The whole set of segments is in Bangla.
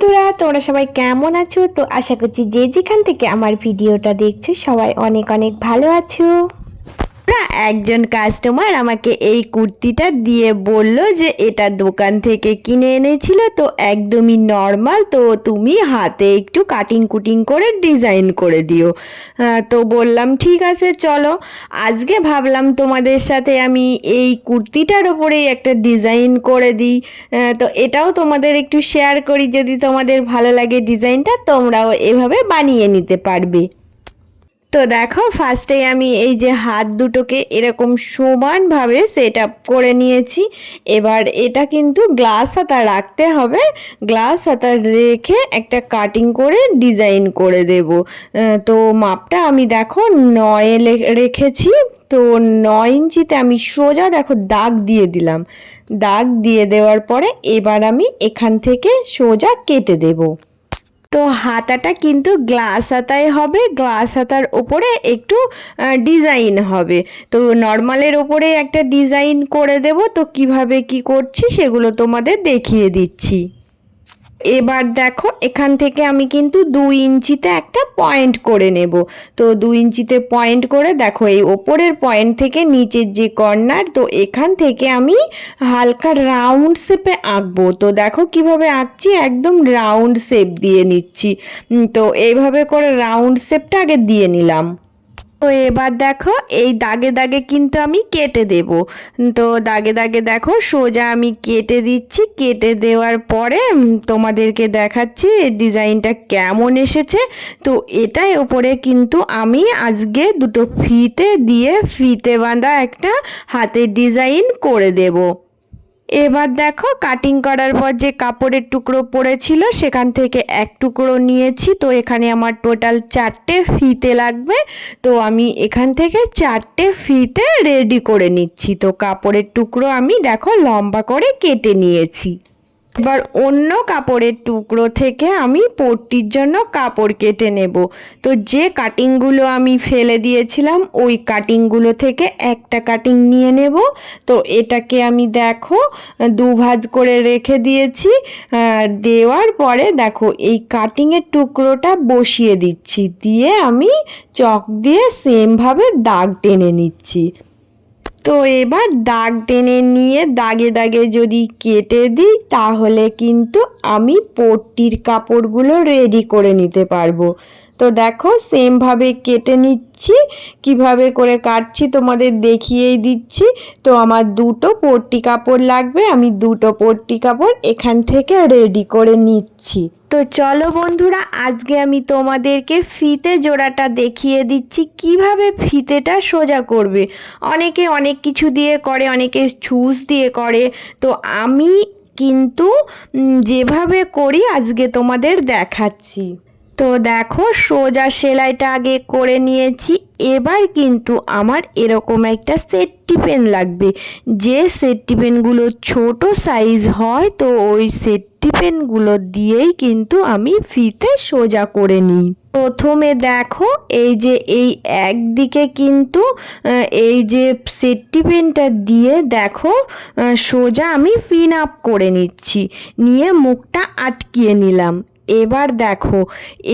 বন্ধুরা, তোমরা সবাই কেমন আছো? তো আশা করছি যে যেখান থেকে আমার ভিডিওটা দেখছ, সবাই অনেক অনেক ভালো আছো। না, একজন কাস্টমার আমাকে এই কুর্তিটা দিয়ে বলল যে এটা দোকান থেকে কিনে এনেছিল তো একদমই নর্মাল তো তুমি হাতে একটু কাটিং কুটিং করে ডিজাইন করে দিও। তো বললাম ঠিক আছে চলো। আজকে ভাবলাম তোমাদের সাথে আমি এই কুর্তিটার ওপরেই একটা ডিজাইন করে দিই। তো এটাও তোমাদের একটু শেয়ার করি যদি তোমাদের ভালো লাগে ডিজাইনটা তোমরাও এভাবে বানিয়ে নিতে পারবে। তো দেখো ফার্স্টে আমি এই যে হাত দুটোকে এরকম সমানভাবে সেট আপ করে নিয়েছি। এবার এটা কিন্তু গ্লাস হাতা রাখতে হবে। গ্লাস হাতা রেখে একটা কাটিং করে ডিজাইন করে দেব। তো মাপটা আমি দেখো, নয়ে রেখেছি। তো নয় ইঞ্চিতে আমি সোজা দেখো দাগ দিয়ে দিলাম। দাগ দিয়ে দেওয়ার পরে এবার আমি এখান থেকে সোজা কেটে দেবো। তো হাতাটা কিন্তু গ্লাস হাতায় হবে গ্লাস হাতার ওপরে একটু ডিজাইন হবে। তো নর্মালের ওপরে একটা ডিজাইন করে দেব, তো কীভাবে কি করছি সেগুলো তোমাদের দেখিয়ে দিচ্ছি। এবার দেখো, এখান থেকে আমি কিন্তু দুই ইঞ্চিতে একটা পয়েন্ট করে নেব। তো দুই ইঞ্চিতে পয়েন্ট করে দেখো, এই ওপরের পয়েন্ট থেকে নিচের যে কর্নার তো এখান থেকে আমি হালকা রাউন্ড শেপে আঁকবো। তো দেখো কীভাবে আঁকছি, একদম রাউন্ড শেপ দিয়ে নিচ্ছি। তো এইভাবে করে রাউন্ড শেপটা আগে দিয়ে নিলাম। তো এবার দেখো, এই দাগে দাগে কিন্তু আমি কেটে দেব। তো দাগে দাগে দেখো, সোজা আমি কেটে দিচ্ছি। কেটে দেওয়ার পরে তোমাদেরকে দেখাচ্ছি ডিজাইনটা কেমন এসেছে। তো এটার ওপরে কিন্তু আমি আজকে দুটো ফিতে দিয়ে ফিতে বাঁধা একটা হাতের ডিজাইন করে দেবো। এবার দেখো কাটিং করার পর যে কাপড়ের টুকরো পড়েছিল, সেখান থেকে এক টুকরো নিয়েছি। তো এখানে আমার টোটাল চারটে ফিতে লাগবে। তো আমি এখান থেকে চারটে ফিতে রেডি করে নিচ্ছি। তো কাপড়ের টুকরো আমি দেখো লম্বা করে কেটে নিয়েছি। এবার অন্য কাপড়ের টুকরো থেকে আমি পট্টির জন্য কাপড় কেটে নেব। তো যে কাটিংগুলো আমি ফেলে দিয়েছিলাম, ওই কাটিংগুলো থেকে একটা কাটিং নিয়ে নেব। তো এটাকে আমি দেখো, দুভাজ করে রেখে দিয়েছি। দেওয়ার পরে দেখো, এই কাটিংয়ের টুকরোটা বসিয়ে দিচ্ছি। দিয়ে আমি চক দিয়ে সেমভাবে দাগ টেনে নিচ্ছি। তো এবার দাগ টেনে নিয়ে দাগে দাগে যদি কেটে দিই, তাহলে কিন্তু আমি পট্টির কাপড়গুলো রেডি করে নিতে পারব। তো দেখো সেমভাবে কেটে নিচ্ছি, কীভাবে করে কাটছি তোমাদের দেখিয়েই দিচ্ছি। তো আমার দুটো পট্টি কাপড় লাগবে, আমি দুটো পট্টি কাপড় এখান থেকে রেডি করে নিচ্ছি। তো চলো বন্ধুরা, আজকে আমি তোমাদেরকে ফিতে জোড়াটা দেখিয়ে দিচ্ছি, কীভাবে ফিতেটা সোজা করবে। অনেকে অনেক কিছু দিয়ে করে, অনেকে ছুস দিয়ে করে। তো আমি কিন্তু যেভাবে করি আজকে তোমাদের দেখাচ্ছি। তো দেখো, সোজা সেলাইটা আগে করে নিয়েছি। এবার কিন্তু আমার এরকম একটা সেটটি পেন লাগবে। যে সেটটি পেনগুলো ছোট সাইজ হয়, তো ওই সেটটি পেনগুলো দিয়েই কিন্তু আমি ফিতে সোজা করে নিই। প্রথমে দেখো, এই যে এই একদিকে কিন্তু এই যে সেটটি পেনটা দিয়ে দেখো সোজা আমি পিন আপ করে নিচ্ছি। নিয়ে মুখটা আটকিয়ে নিলাম। এবার দেখো,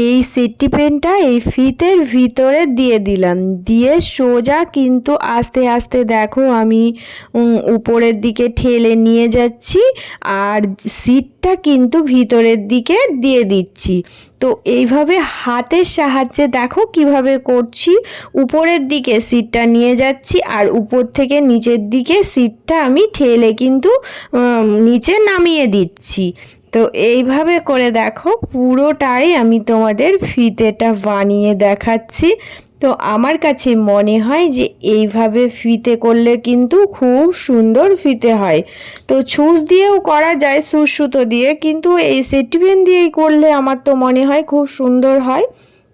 এই সেটটি পেনটা এই ফিতের ভিতরে দিয়ে দিলাম। দিয়ে সোজা কিন্তু আস্তে আস্তে দেখো আমি উপরের দিকে ঠেলে নিয়ে যাচ্ছি আর সিটটা কিন্তু ভিতরের দিকে দিয়ে দিচ্ছি। তো এইভাবে হাতের সাহায্যে দেখো কীভাবে করছি। উপরের দিকে সিটটা নিয়ে যাচ্ছি আর উপর থেকে নিচের দিকে সিটটা আমি ঠেলে কিন্তু নিচে নামিয়ে দিচ্ছি। তো এইভাবে করে দেখো, পুরোটাই আমি তোমাদের ফিতেটা বানিয়ে দেখাচ্ছি। তো আমার কাছে মনে হয় যে এইভাবে ফিতে করলে কিন্তু খুব সুন্দর ফিতে হয়। তো ছুঁচ দিয়েও করা যায়, সুচ সুতো দিয়ে, কিন্তু এই সেটিপেন দিয়েই করলে আমার তো মনে হয় খুব সুন্দর হয়।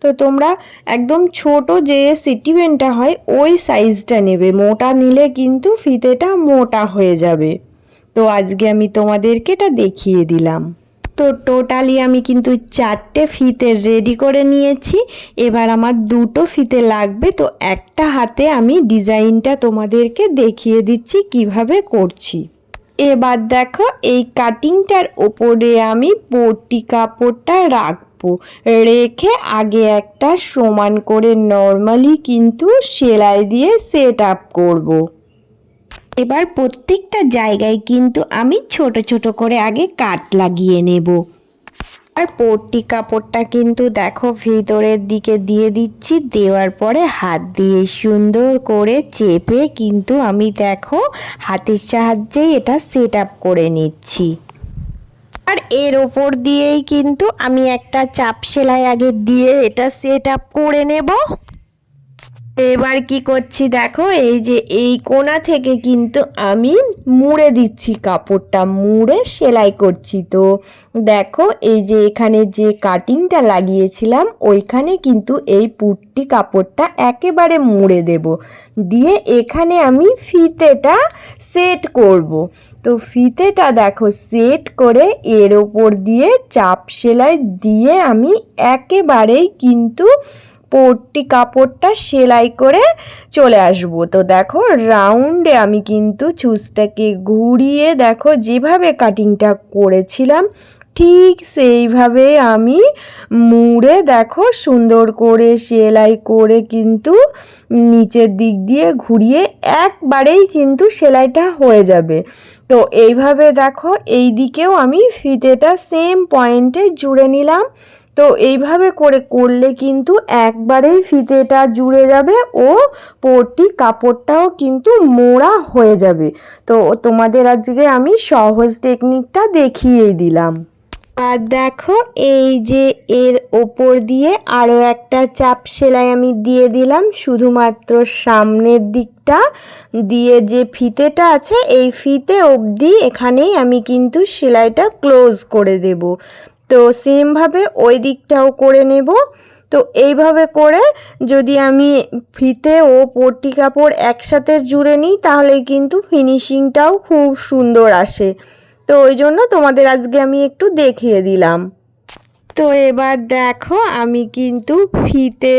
তো তোমরা একদম ছোট যে সিটিপেনটা হয়, ওই সাইজটা নেবে। মোটা নিলে কিন্তু ফিতেটা মোটা হয়ে যাবে। তো আজকে আমি তোমাদেরকে এটা দেখিয়ে দিলাম। তো টোটালি আমি কিন্তু চারটে ফিতে রেডি করে নিয়েছি। এবার আমার দুটো ফিতে লাগবে। তো একটা হাতে আমি ডিজাইনটা তোমাদেরকে দেখিয়ে দিচ্ছি কীভাবে করছি। এবার দেখো, এই কাটিংটার ওপরে আমি পটি কাপড়টা রাখব। রেখে আগে একটা সমান করে নর্মালি কিন্তু সেলাই দিয়ে সেট আপ করব। এবার প্রত্যেকটা জায়গায় কিন্তু আমি ছোট ছোট করে আগে কাট লাগিয়ে নেব। আর পট্টি কাপড়টা কিন্তু দেখো ভিতরের দিকে দিয়ে দিচ্ছি, দেওয়ার পরে হাত দিয়ে সুন্দর করে চেপে কিন্তু আমি দেখো হাতের সাহায্যেই এটা সেট আপ করে নিচ্ছি। আর এর ওপর দিয়েই কিন্তু আমি একটা চাপ সেলাই আগে দিয়ে এটা সেট আপ করে নেব। এবার কি করছি দেখো, এই যে এই কোণা থেকে কিন্তু আমি মুড়ে দিচ্ছি কাপড়টা, মুড়ে সেলাই করছি। তো দেখো, এই যে এখানে যে কাটিংটা লাগিয়েছিলাম, ওইখানে কিন্তু এই পুটটি কাপড়টা একেবারে মুড়ে দেব। দিয়ে এখানে আমি ফিতেটা সেট করব। তো ফিতেটা দেখো সেট করে এর ওপর দিয়ে চাপ সেলাই দিয়ে আমি একেবারেই কিন্তু পট্টি কাপড়টা সেলাই করে চলে আসব। তো দেখো রাউন্ডে আমি কিন্তু চুজটাকে ঘুরিয়ে দেখো, যেভাবে কাটিংটা করেছিলাম, ঠিক সেইভাবে আমি মুড়ে দেখো, সুন্দর করে সেলাই করে কিন্তু নিচের দিক দিয়ে ঘুরিয়ে একবারেই কিন্তু সেলাইটা হয়ে যাবে। তো এইভাবে দেখো এই দিকেও আমি ফিতেটা সেম পয়েন্টে জুড়ে নিলাম। তো এইভাবে করে করলে কিন্তু একবারেই ফিতেটা জুড়ে যাবে ও পট্টি কাপড়টাও কিন্তু মোড়া হয়ে যাবে। তো তোমাদের আজকে আমি সহজ টেকনিকটা দেখিয়ে দিলাম। আর দেখো এই যে এর ওপর দিয়ে আরও একটা চাপ সেলাই আমি দিয়ে দিলাম, শুধুমাত্র সামনের দিকটা দিয়ে যে ফিতেটা আছে, এই ফিতে অবধি এখানেই আমি কিন্তু সেলাইটা ক্লোজ করে দেব। তো সেমভাবে ওই দিকটাও করে নেব। তো এইভাবে করে যদি আমি ফিতে ও পট্টি কাপড় একসাথে জুড়ে নিই, তাহলে কিন্তু ফিনিশিংটাও খুব সুন্দর আসে। তো ওই জন্য তোমাদের আজকে আমি একটু দেখিয়ে দিলাম। তো এবার দেখো, আমি কিন্তু ফিতে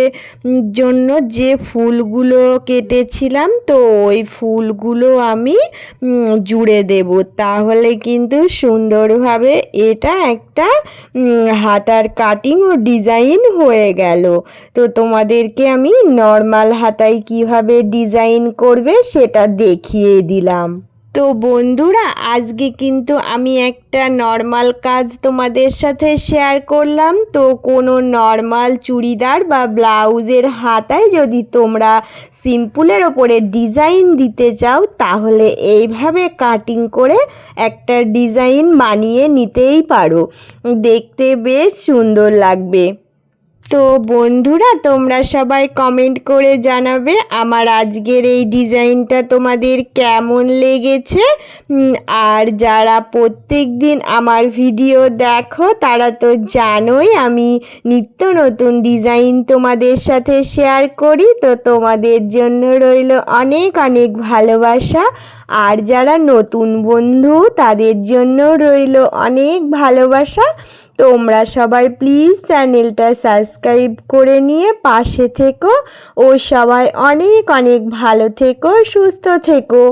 জন্য যে ফুলগুলো কেটেছিলাম, তো ওই ফুলগুলো আমি জুড়ে দেব। তাহলে কিন্তু সুন্দরভাবে এটা একটা হাতার কাটিং ও ডিজাইন হয়ে গেল। তো তোমাদেরকে আমি নর্মাল হাতায় কীভাবে ডিজাইন করবে সেটা দেখিয়ে দিলাম। তো বন্ধুরা, আজকে কিন্তু আমি একটা নর্মাল কাজ তোমাদের সাথে শেয়ার করলাম। তো কোনো নর্মাল চুড়িদার বা ব্লাউজের হাতায় যদি তোমরা সিম্পুলের ওপরে ডিজাইন দিতে চাও, তাহলে এইভাবে কাটিং করে একটা ডিজাইন বানিয়ে নিতেই পারো। দেখতে বেশ সুন্দর লাগবে। তো বন্ধুরা, তোমরা সবাই কমেন্ট করে জানাবে আমার আজকের এই ডিজাইনটা তোমাদের কেমন লেগেছে। আর যারা প্রত্যেক দিন আমার ভিডিও দেখো, তারা তো জানোই আমি নিত্য নতুন ডিজাইন তোমাদের সাথে শেয়ার করি। তো তোমাদের জন্য রইল অনেক অনেক ভালোবাসা। আর যারা নতুন বন্ধু, তাদের জন্য রইল অনেক ভালোবাসা। তোমরা সবাই প্লিজ চ্যানেলটা সাবস্ক্রাইব করে নিয়ে পাশে থেকো ও সবাই অনেক অনেক ভালো থেকো, সুস্থ থেকো।